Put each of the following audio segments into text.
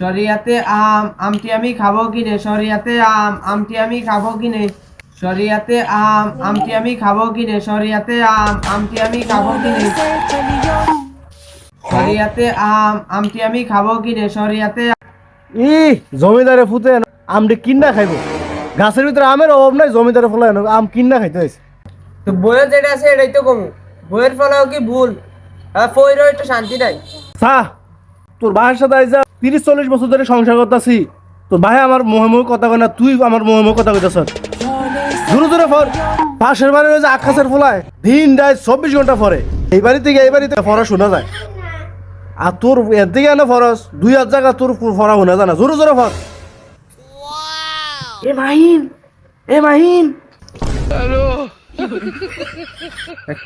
শরিয়াতে আম আমটি আমি খাব কিনে শরিয়াতে আম আমটি আমি খাব কিনে। শরিয়াতে আম আমটি আমি খাব কিনে শরিয়াতে আম আমটি আমি খাব কিনে। শরিয়াতে আম আমটি আমি খাব কিনে শরিয়াতে ই জমিদারে ফুতে আমটি কিন্না খাইব। গাছের ভিতরে আমের অভাব নাই জমিদারে ফলাই আম কিন্না খাইতে হয়েছে তো বইয়ের যেটা আছে এটাই তো কমু। বইয়ের ফলাও কি ভুল? আর ফইরও একটু শান্তি নাই। সা তোর ভাইয়ের সাথে আইসা তিরিশ চল্লিশ বছর ধরে সংসার করতেছি। তো ভাই আমার মোহে মোহে কথা কয় না তুই আমার মোহে মোহে কথা কইতেছ। দূরে দূরে ফর। পাশের বাড়ি রয়েছে আকাশের ফলায় দিন রাত চব্বিশ ঘণ্টা ফরে। এই বাড়ি থেকে এই বাড়িতে ফরা শোনা যায়। আর তোর এর দিকে এনে ফরস দুই হাজার জায়গা তোর ফরা শোনা যায় না। জোরে জোরে ফর। এ মাহিন এ মাহিন।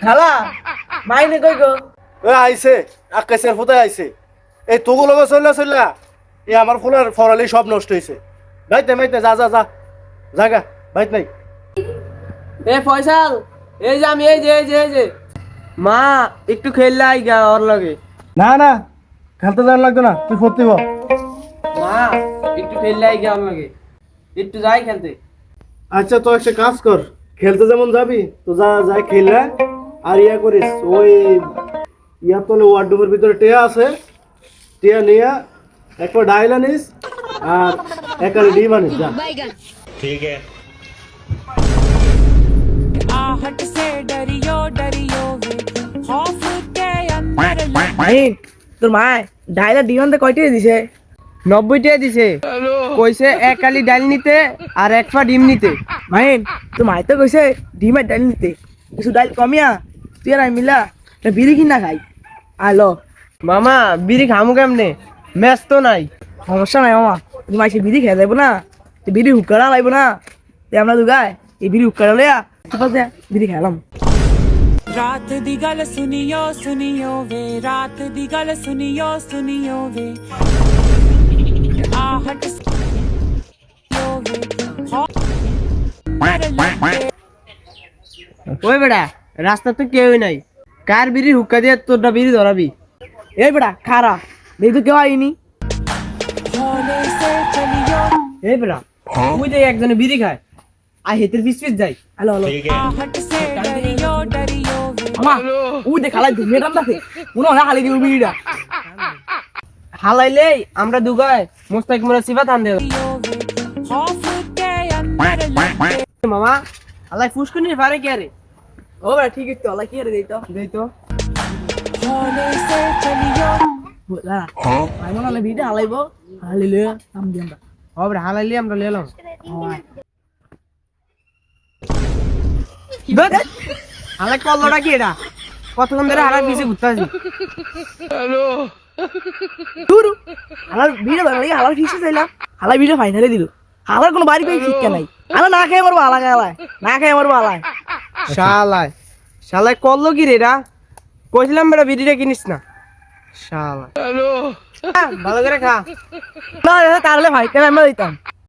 খালা মাহিনে কই গো? এ আইছে আকাশের ফোটায় আইছে। এই তোগো লগে চললা চললা এই আমার ফোনের ফরালি সব নষ্ট হয়েছে বাইতে বাইতে যা যা যা। জাগা বাইত নাই। এ ফয়সাল এই যে আমি এই যে এই যে এই যে। মা একটু খেললে আই গা ওর লগে। না না খেলতে যাওয়ার লাগতো না তুই ফুর্তি হ। মা একটু খেললে আই গা ওর লগে। একটু যাই খেলতে। আচ্ছা তো একটা কাজ কর খেলতে যেমন যাবি তো যা যাই খেললে আর ইয়া করিস ওই ইয়া তো ওয়ার্ডরুমের ভিতরে টেয়া আছে টেয়া নিয়ে একবার ডাইল আনিস আর একালে ডিম আনিস যা आहट से डरियो डरियो वे खौफ के अंदर लग মাহিন তোর মায় ডাইলা ডিমান্ডে কয়টা দিছে নব্বই টাকা দিছে কইছে এক কালি ডাল নিতে আর এক পা ডিম নিতে মাহিন তোর মায় তো কইছে ডিমের ডাইল নিতে কিছু ডাইল কমিয়া তুই আর আমি মিলা একটা বিড়ি কিনা খাই আলো মামা বিড়ি খামু কেমনে ম্যাচ তো নাই সমস্যা নাই মামা তুমি মাইসে বিড়ি খেয়ে যাবো না তুই বিড়ি হুক্কারা লাগবো না তুই আমরা দুগায় এই বিড়ি হুক্কারা লইয়া তোর কাছে বিড়ি খেলাম रात दी गल सुनियो सुनियो वे रात दी गल सुनियो सुनियो वे आहट से डरियो वे खौफ के अंदर लग ওই বেটা রাস্তা তো কেউই নাই কার বিড়ি হুক্কা দিয়ে তোরটা বিড়ি ধরাবি এই বেড়া খারা নেই কেউ আইনি? এই বেড়া ওই যে একজনে বিড়ি খায় আই হেতের পিস পিস যাই। Hello hello. আমা ওই দে খালাই ধুমে টান দাতে মনে হয় হালি দিব বিড়িটা। হালাইলে আমরা দুগায় মোস্তাক মোরা সিফা টান দেব মামা আলাই ফুসকুনির ভারে কে রে? ও ঠিক আছে রে দেই তো? দেই তো। হালাইবো হালাইলে আম দিম হবে হালাইলে আমরা লেলাম হালাই কল্লটা ফাইনালে দিল হালার কোনো বাড়ি পেয়ে শিক্ষা নাই আলা না খাই মারবো আলা গালায় না খাই মারবো আলায় শালায় শালায় করল কি রে এটা কইছিলাম বেটা বিড়িটা কিনিস না। শালা। ভালো করে খা। না তাহলে ভাইকে আমরা দিতাম?